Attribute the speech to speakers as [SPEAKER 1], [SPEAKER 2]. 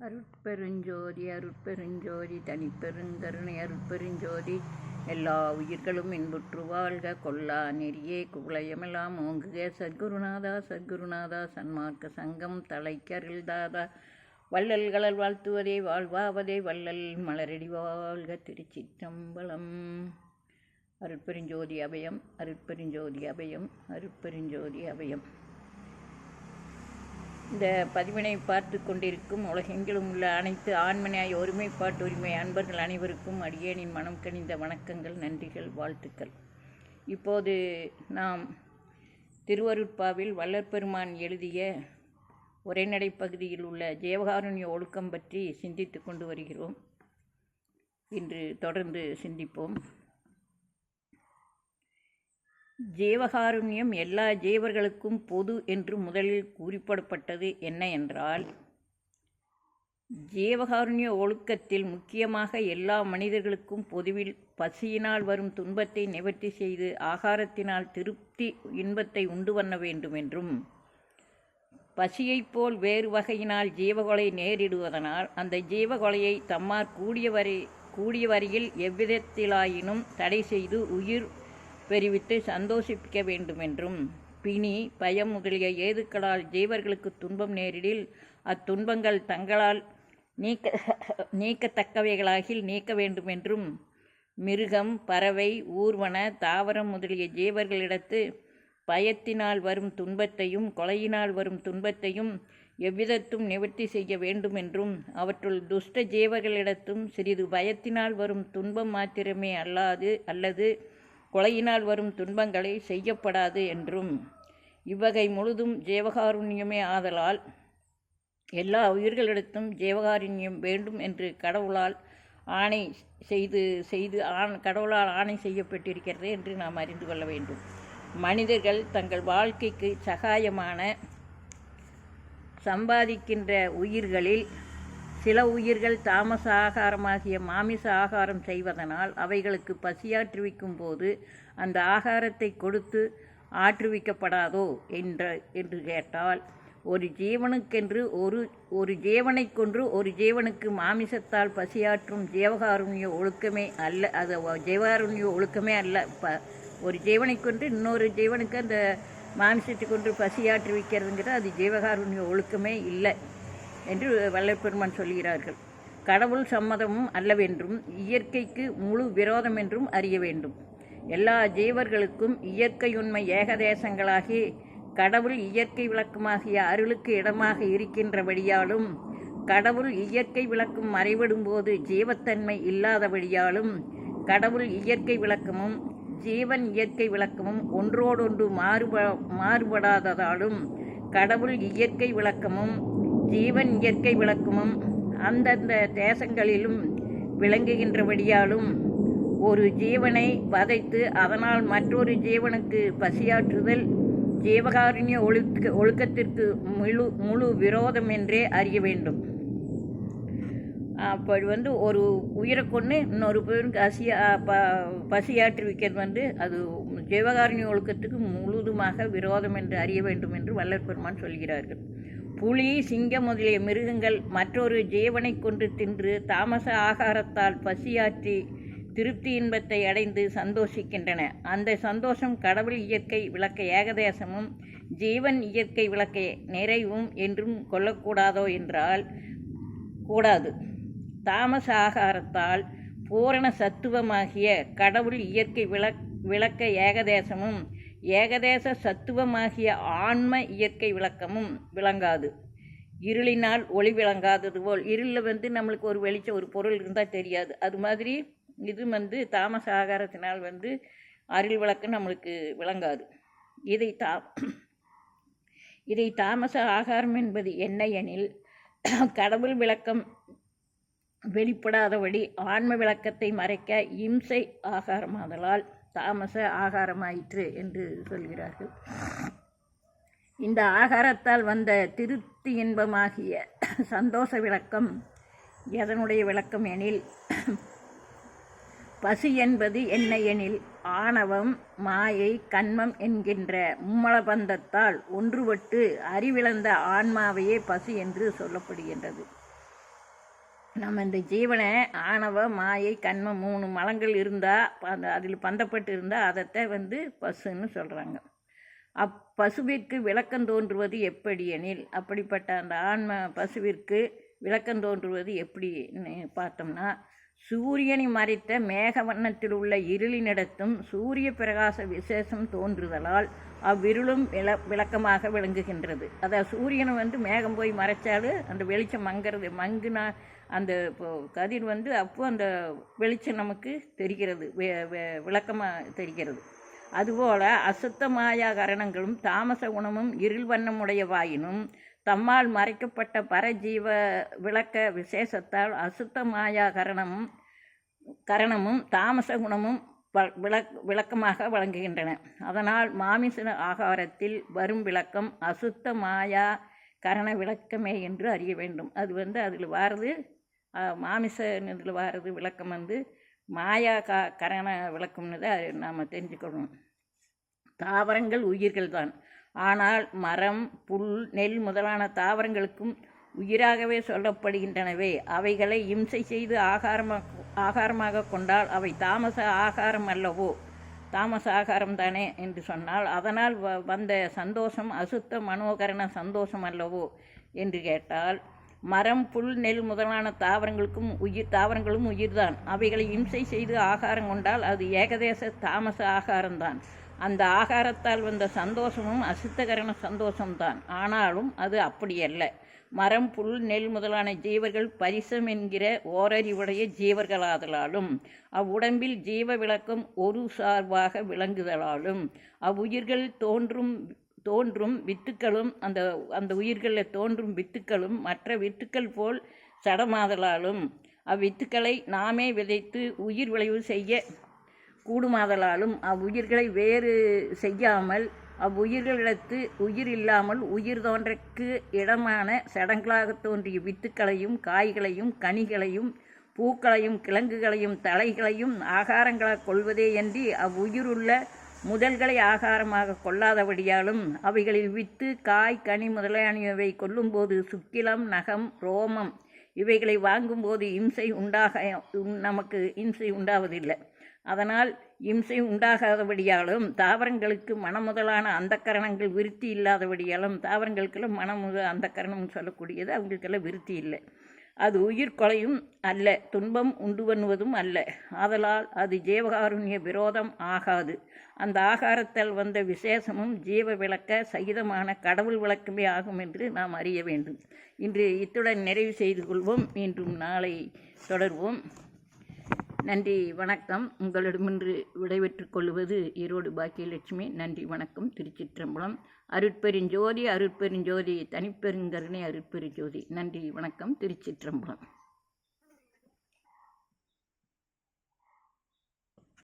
[SPEAKER 1] அருட்பெருஞ்சோதி அருட்பெருஞ்சோதி தனிப்பெருங்கருணை அருட்பெருஞ்சோதி. எல்லா உயிர்களும் இன்புற்று வாழ்க. கொல்லா நெறியே குவளையமெல்லாம் ஓங்குக. சத்குருநாதா சத்குருநாதா சன்மார்க்க சங்கம் தலைக்கருள்தாதா வள்ளல்களல் வாழ்த்துவதே வாழ்வாவதே வள்ளல் மலரடி வாழ்க. திருச்சிற்றம்பலம். அருட்பெருஞ்சோதி அபயம் அருட்பெருஞ்சோதி அபயம் அருட்பெருஞ்சோதி அபயம். இந்த பதிவினை பார்த்து கொண்டிருக்கும் உலகெங்கிலும் உள்ள அனைத்து ஆண்மனையாய் ஒருமைப்பாட்டு உரிமை அன்பர்கள் அனைவருக்கும் அடியேனின் மனம் கனிந்த வணக்கங்கள் நன்றிகள் வாழ்த்துக்கள். இப்போது நாம் திருவருட்பாவில் வல்லற்பெருமான் எழுதிய உரைநடை பகுதியில் உள்ள ஜீவகாருண்ய ஒழுக்கம் பற்றி சிந்தித்து கொண்டு வருகிறோம். இன்று தொடர்ந்து சிந்திப்போம். ஜீவகாருண்யம் எல்லா ஜீவர்களுக்கும் பொது என்று முதலில் குறிப்பிடப்பட்டது என்ன என்றால் ஜீவகாருண்ய ஒழுக்கத்தில் முக்கியமாக எல்லா மனிதர்களுக்கும் பொதுவில் பசியினால் வரும் துன்பத்தை நிவர்த்தி செய்து ஆகாரத்தினால் திருப்தி இன்பத்தை உண்டு பண்ண வேண்டும் என்றும் பசியைப் போல் வேறு வகையினால் ஜீவகொலை நேரிடுவதனால் அந்த ஜீவகொலையை தம்மார் கூடியவரை கூடிய வரையில் எவ்விதத்திலாயினும் தடை செய்து உயிர் பெருவித்து சந்தோஷிப்பிக்க வேண்டுமென்றும். பிணி பயம் முதலிய ஏதுக்களால் ஜீவர்களுக்கு துன்பம் நேரிடில் அத்துன்பங்கள் தங்களால் நீக்க நீக்கத்தக்கவைகளாகில் நீக்க வேண்டுமென்றும். மிருகம் பறவை ஊர்வன தாவரம் முதலிய ஜீவர்களிடத்து பயத்தினால் வரும் துன்பத்தையும் கொலையினால் வரும் துன்பத்தையும் எவ்விதத்தும் நிவர்த்தி செய்ய வேண்டுமென்றும். அவற்றுள் துஷ்ட ஜீவர்களிடத்தும் சிறிது பயத்தினால் வரும் துன்பம் மாத்திரமே அல்லாது அல்லது கொலையினால் வரும் துன்பங்களை செய்யப்படாது என்றும். இவ்வகை முழுதும் ஜீவகாருண்யமே ஆதலால் எல்லா உயிர்களிடத்தும் ஜீவகாருண்யம் வேண்டும் என்று கடவுளால் ஆணை செய்து செய்து ஆண் கடவுளால் ஆணை செய்யப்பட்டிருக்கிறது என்று நாம் அறிந்து கொள்ள வேண்டும். மனிதர்கள் தங்கள் வாழ்க்கைக்கு சகாயமான சம்பாதிக்கின்ற உயிர்களில் சில உயிர்கள் தாமச ஆகாரமாகிய மாமிச ஆகாரம் செய்வதனால் அவைகளுக்கு பசியாற்றுவிக்கும் போது அந்த ஆகாரத்தை கொடுத்து ஆற்றுவிக்கப்படாதோ என்ற என்று கேட்டால் ஒரு ஜீவனுக்கென்று ஒரு ஒரு ஜீவனை கொன்று ஒரு ஜீவனுக்கு மாமிசத்தால் பசியாற்றும் ஜீவகாருண்ய ஒழுக்கமே அல்ல அது ஜீவகாருண்ய ஒழுக்கமே அல்ல. ப ஒரு ஜீவனை கொன்று இன்னொரு ஜீவனுக்கு அந்த மாமிசத்தை கொன்று பசியாற்றி வைக்கிறதுங்கிறது அது ஜீவகாருண்ய ஒழுக்கமே இல்லை. என்று வல்லப்பெருமான் சொல்கிறார்கள். கடவுள் சம்மதமும் அல்லவென்றும் இயற்கைக்கு முழு விரோதம் என்றும் அறிய வேண்டும். எல்லா ஜீவர்களுக்கும் இயற்கையுண்மை ஏகதேசங்களாகி கடவுள் இயற்கை விளக்கமாகிய அருளுக்கு இடமாக இருக்கின்றபடியாலும் கடவுள் இயற்கை விளக்கம் மறைவிடும்போது ஜீவத்தன்மை இல்லாதபடியாலும் கடவுள் இயற்கை விளக்கமும் ஜீவன் இயற்கை விளக்கமும் ஒன்றோடொன்று மாறுப மாறுபடாததாலும் கடவுள் இயற்கை விளக்கமும் ஜீவன் இயற்கை விளக்கமும் அந்தந்த தேசங்களிலும் விளங்குகின்றபடியாலும் ஒரு ஜீவனை வதைத்து அதனால் மற்றொரு ஜீவனுக்கு பசியாற்றுதல் ஜீவகாருண்ய ஒழுக்க ஒழுக்கத்திற்கு முழு முழு விரோதம் என்றே அறிய வேண்டும். அப்படி வந்து ஒரு உயிரை கொண்டு இன்னொரு பேருக்கு அசியா ப பசியாற்றி வைக்கிறது வந்து அது ஜீவகாருண்ய ஒழுக்கத்துக்கு முழுதுமாக விரோதம் என்று அறிய வேண்டும் என்று வல்லற்பெருமான் சொல்கிறார்கள். புலி சிங்கம் முதலிய மிருகங்கள் மற்றொரு ஜீவனை கொண்டு தின்று தாமச ஆகாரத்தால் பசியாற்றி திருப்தி இன்பத்தை அடைந்து சந்தோஷிக்கின்றன. அந்த சந்தோஷம் கடவுள் இயற்கை விளக்க ஏகதேசமும் ஜீவன் இயற்கை விளக்க நிறைவும் என்றும் கொள்ளக்கூடாதோ என்றால் கூடாது. தாமச ஆகாரத்தால் பூரண சத்துவமாகிய கடவுள் இயற்கை விளக் விளக்க ஏகதேசமும் ஏகதேச சத்துவமாகிய ஆன்ம இயற்கை விளக்கமும் விளங்காது. இருளினால் ஒளி விளங்காதது போல். இருளில் வந்து நம்மளுக்கு ஒரு வெளிச்சம் ஒரு பொருள் இருந்தால் தெரியாது. அது மாதிரி இது வந்து தாமச ஆகாரத்தினால் வந்து அருள் விளக்கம் நம்மளுக்கு விளங்காது. இதை தா இதை தாமச ஆகாரம் என்பது என்ன எனில் கடவுள் விளக்கம் வெளிப்படாதபடி ஆன்ம விளக்கத்தை மறைக்க இம்சை ஆகாரமாதலால் தாமச ஆகாரமாயிற்று என்று சொல்கிறார்கள். இந்த ஆகாரத்தால் வந்த திருப்தி இன்பமாகிய சந்தோஷ விளக்கம் எதனுடைய விளக்கம் எனில் பசி என்பது என்ன எனில் ஆணவம் மாயை கண்மம் என்கின்ற மும்மலபந்தத்தால் ஒன்றுபட்டு அறிவிழந்த ஆன்மாவையே பசி என்று சொல்லப்படுகின்றது. நம்ம இந்த ஜீவனை ஆணவ மாயை கண்ம மூணு மலங்கள் இருந்தால் அந்த அதில் பந்தப்பட்டு இருந்தால் அதைத்தான் வந்து பசுன்னு சொல்கிறாங்க அப் பசுவிற்கு விளக்கம் தோன்றுவது எப்படி எனில் அப்படிப்பட்ட அந்த ஆன்ம பசுவிற்கு விளக்கம் தோன்றுவது எப்படின்னு பார்த்தோம்னா சூரியனை மறைத்த மேக வண்ணத்தில் உள்ள இருளினிடத்தும் சூரிய பிரகாச விசேஷம் தோன்றுதலால் அவ்விருளும் விள விளக்கமாக விளங்குகின்றது. அதாவது சூரியனை வந்து மேகம் போய் மறைச்சாலும் அந்த வெளிச்சம் மங்கிறது மங்குனா அந்த இப்போ கதிர் வந்து அப்போ அந்த வெளிச்சம் நமக்கு தெரிகிறது விளக்கமாக தெரிகிறது. அதுபோல அசுத்த மாயா கரணங்களும் தாமச குணமும் இருள் வண்ணமுடையவாயினும் தம்மால் மறைக்கப்பட்ட பரஜீவ விளக்க விசேஷத்தால் அசுத்த மாயா கரணமும் கரணமும் தாமச குணமும் விளக் விளக்கமாக வழங்குகின்றன அதனால் மாமிச ஆகாரத்தில் வரும் விளக்கம் அசுத்த மாயா கரண விளக்கமே என்று அறிய வேண்டும். அது வந்து அதில் வாரது மாமிச இதில் வாரது விளக்கம் வந்து மாயா கா கரண விளக்கம்னு தான் நாம் தெரிஞ்சுக்கணும். தாவரங்கள் உயிர்கள் தான் ஆனால் மரம் புல் நெல் முதலான தாவரங்களுக்கும் உயிராகவே சொல்லப்படுகின்றனவே. அவைகளை இம்சை செய்து ஆகாரமாக ஆகாரமாக கொண்டால் அவை தாமச ஆகாரம் அல்லவோ? தாமச ஆகாரம் தானே என்று சொன்னால் அதனால் வ வந்த சந்தோஷம் அசுத்த மனோகரண சந்தோஷம் அல்லவோ? என்று கேட்டால் மரம் புல் நெல் முதலான தாவரங்களுக்கும் உயிர் தாவரங்களும் உயிர்தான். அவைகளை இம்சை செய்து ஆகாரம் கொண்டால் அது ஏகதேச தாமச ஆகாரம்தான். அந்த ஆகாரத்தால் வந்த சந்தோஷமும் அசுத்தகரண சந்தோஷம்தான். ஆனாலும் அது அப்படியல்ல. மரம் புல் நெல் முதலான ஜீவர்கள் பரிசம் என்கிற ஓரறிவுடைய ஜீவர்களாதலாலும் அவ்வுடம்பில் ஜீவ விளக்கம் ஒரு சார்பாக விளங்குதலாலும் அவ்வுயிர்கள் தோன்றும் தோன்றும் வித்துக்களும் அந்த அந்த உயிர்களில் தோன்றும் வித்துக்களும் மற்ற வித்துக்கள் போல் சடமாதலாலும் அவ்வித்துக்களை நாமே விதைத்து உயிர் விளைவு செய்ய கூடுமாதலாலும் அவ்வுயிர்களை வேறு செய்யாமல் அவ்வுயிர்களிடத்து உயிர் இல்லாமல் உயிர் தோன்றக்கு இடமான சடங்களாக தோன்றிய வித்துக்களையும் காய்களையும் கனிகளையும் பூக்களையும் கிழங்குகளையும் தலைகளையும் ஆகாரங்களாக கொள்வதேயன்றி அவ்வுயிருள்ள முதல்களை ஆகாரமாக கொள்ளாதபடியாலும் அவைகளில் வித்து காய் கனி முதலானவை கொல்லும்போது சுக்கிலம் நகம் ரோமம் இவைகளை வாங்கும்போது இம்சை உண்டாக நமக்கு இம்சை உண்டாவதில்லை. அதனால் இம்சை உண்டாகாதபடியாலும் தாவரங்களுக்கு மனமுதலான அந்த கரணங்கள் விருத்தி இல்லாதபடியாலும் தாவரங்களுக்கெல்லாம் மனமுத அந்த கரணம் சொல்லக்கூடியது அவங்களுக்கெல்லாம் விருத்தி இல்லை. அது உயிர் கொலையும் அல்ல துன்பம் உண்டு பண்ணுவதும் அல்ல. ஆதலால் அது ஜீவகாருண்ய விரோதம் ஆகாது. அந்த ஆகாரத்தால் வந்த விசேஷமும் ஜீவ விளக்க சகிதமான கடவுள் விளக்கமே ஆகும் என்று நாம் அறிய வேண்டும். இன்று இத்துடன் நிறைவு செய்து கொள்வோம். மீண்டும் நாளை தொடர்வோம். நன்றி வணக்கம். உங்களிடமின்று விடைபெற்றுக் கொள்வது ஈரோடு பாக்கியலட்சுமி. நன்றி வணக்கம். திருச்சிற்றம்பலம். அருட்பெருஞ்சோதி அருட்பெருஞ்சோதி தனிப்பெருங்கருணை அருட்பெருஞ்சோதி நன்றி வணக்கம். திருச்சிற்றம்பலம்.